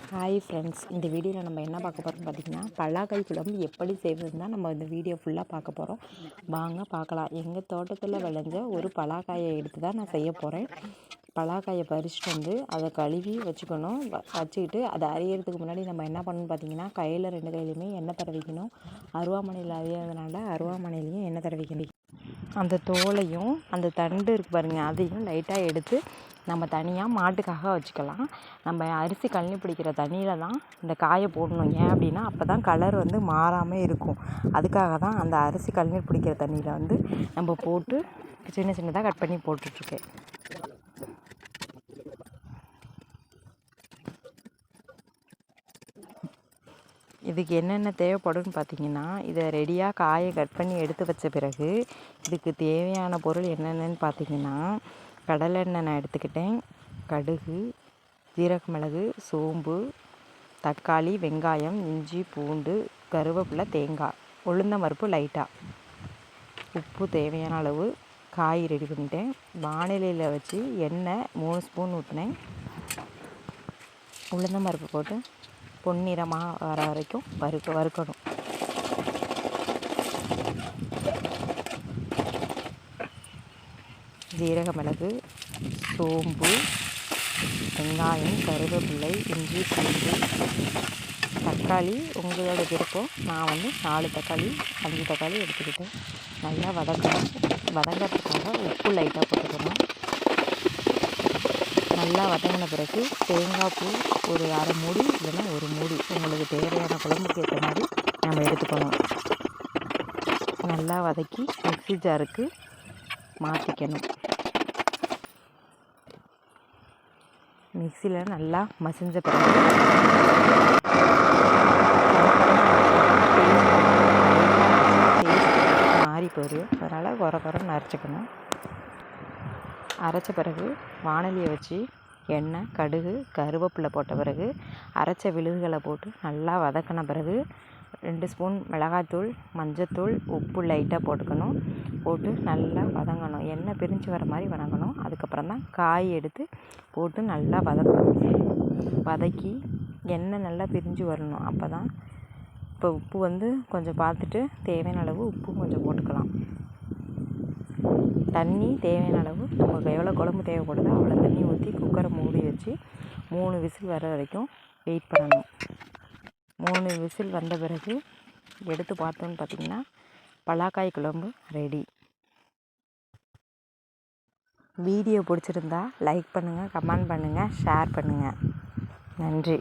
Hi friends இந்த வீடியோவில் நம்ம என்ன பார்க்க போகிறோம்னு பார்த்தீங்கன்னா பல்லாக்காய் குழம்பு எப்படி செய்வதுன்னு தான் நம்ம இந்த வீடியோ ஃபுல்லாக பார்க்க போகிறோம் வாங்க பார்க்கலாம். எங்கள் தோட்டத்தில் விளைஞ்ச ஒரு பலாக்காயை எடுத்து தான் நான் செய்ய போகிறேன் பலாக்காயை பறிச்சுட்டு வந்து அதை கழுவி வச்சுக்கணும். வச்சுக்கிட்டு அதை அறியறதுக்கு முன்னாடி நம்ம என்ன பண்ணணும் பார்த்தீங்கன்னா கையில் ரெண்டு கையிலையுமே எண்ணெய் தடவிக்கணும். அருவாமனையில் அரியறதுனால அருவாமனையிலையும் எண்ணெய் தடவிக்கணும் அந்த தோலையும் அந்த தண்டு இருக்கு பாருங்கள் அதையும் லைட்டாக எடுத்து நம்ம தனியாக மாட்டுக்காக வச்சுக்கலாம். நம்ம அரிசி கழனி பிடிக்கிற தண்ணியில் தான் இந்த காயை போடணும். ஏன் அப்படின்னா அப்போ தான் கலர் வந்து மாறாமல் இருக்கும். அதுக்காக தான் அந்த அரிசி கழனி பிடிக்கிற தண்ணியில் வந்து நம்ம போட்டு சின்ன சின்னதாக கட் பண்ணி போட்டுட்ருக்கேன் இதுக்கு என்னென்ன தேவைப்படும்னு பார்த்தீங்கன்னா இதை ரெடியாக காயை கட் பண்ணி எடுத்து வச்ச பிறகு இதுக்கு தேவையான பொருள் என்னென்னு பார்த்தீங்கன்னா கடலெண்ணெய் நான் எடுத்துக்கிட்டேன். கடுகு ஜீரக மிளகு சோம்பு தக்காளி வெங்காயம் இஞ்சி பூண்டு கருவேப்பிலை தேங்காய். உளுந்தம் பருப்பு லைட்டாக உப்பு தேவையான அளவு காய் ரெடி பண்ணிட்டேன். வானிலையில் வச்சு எண்ணெய் மூணு ஸ்பூன் ஊற்றினேன் உளுந்தம் பருப்பு போட்டு. பொன்னிறமாக வர வரைக்கும் வறுக்க வறுக்கணும். ஜீரக மிளகு சோம்பு வெங்காயம் கருவேப்பிள்ளை இஞ்சி பூண்டு தக்காளி. உங்களோட விருப்பம் நான் வந்து நாலு தக்காளி அஞ்சு தக்காளி எடுத்துக்கிட்டேன். நல்லா வதக்கணும். வதங்கிறதுக்காக உப்பு லைட்டாக போட்டுக்கணும். நல்லா வதங்கின பிறகு தேங்காய் பூ ஒரு அரை மூடி இல்லைன்னா ஒரு மூடி. உங்களுக்கு தேவையான குழம்புக்கு ஏற்ற மாதிரி நம்ம எடுத்துக்கணும். நல்லா வதக்கி மிக்சி ஜாருக்கு மாற்றிக்கணும் மிக்சியில் நல்லா மசிஞ்ச பிறகு மாறி போயிடும் அதனால் குறை குறை அரைச்சிக்கணும். அரைச்ச பிறகு வானலியை வச்சு எண்ணெய் கடுகு கருவேப்பிலை போட்ட பிறகு அரைச்ச விழுதுகளை போட்டு நல்லா வதக்கின பிறகு ரெண்டு ஸ்பூன் மிளகாத்தூள் மஞ்சத்தூள் உப்பு லைட்டாக போட்டுக்கணும். போட்டு நல்லா வதங்கணும். எண்ணெய் பிரிஞ்சு வர மாதிரி வதங்கணும். அதுக்கப்புறம் தான் காய் எடுத்து போட்டு நல்லா வதக்கணும். வதக்கி எண்ணெய் நல்லா பிரிஞ்சு வரணும். அப்போ தான் இப்போ உப்பு வந்து கொஞ்சம் பார்த்துட்டு தேவையான அளவு உப்பு கொஞ்சம் போட்டுக்கலாம். தண்ணி தேவையான அளவு நமக்கு எவ்வளோ குழம்பு தேவைப்படுதோ அவ்வளோ தண்ணி ஊற்றி குக்கரை மூடி வச்சு மூணு விசில் வர வரைக்கும் வெயிட் பண்ணணும். மூணு விசில் வந்த பிறகு எடுத்து பார்த்தோன்னு பார்த்தீங்கன்னா பலாக்காய் குழம்பு ரெடி வீடியோ பிடிச்சிருந்தா லைக் பண்ணுங்கள் கமெண்ட் பண்ணுங்கள் ஷேர் பண்ணுங்கள் நன்றி.